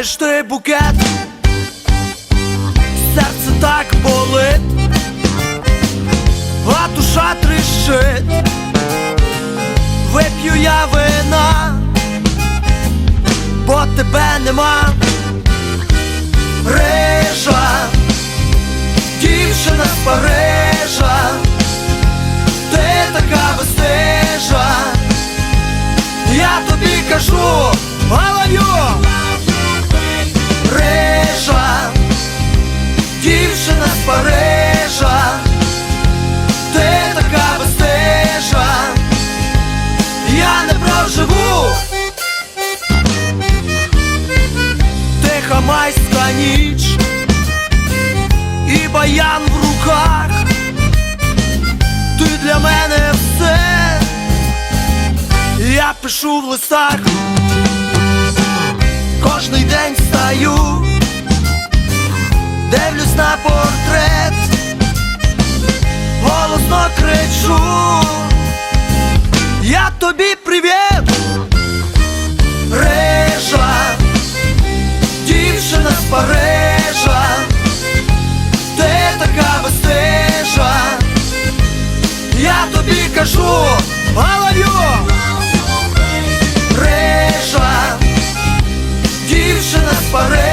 тримаєш ти букет, серце так болить, а душа тріщить, вип'ю я вина, бо тебе нема, кальян в руках, ти для мене все, я пишу в листах, кожний день стаю, дивлюсь на портрет, голосно кричу, я тобі привіт, рижа, дівчина з пари. скажу головю. Решла дівчина з пари.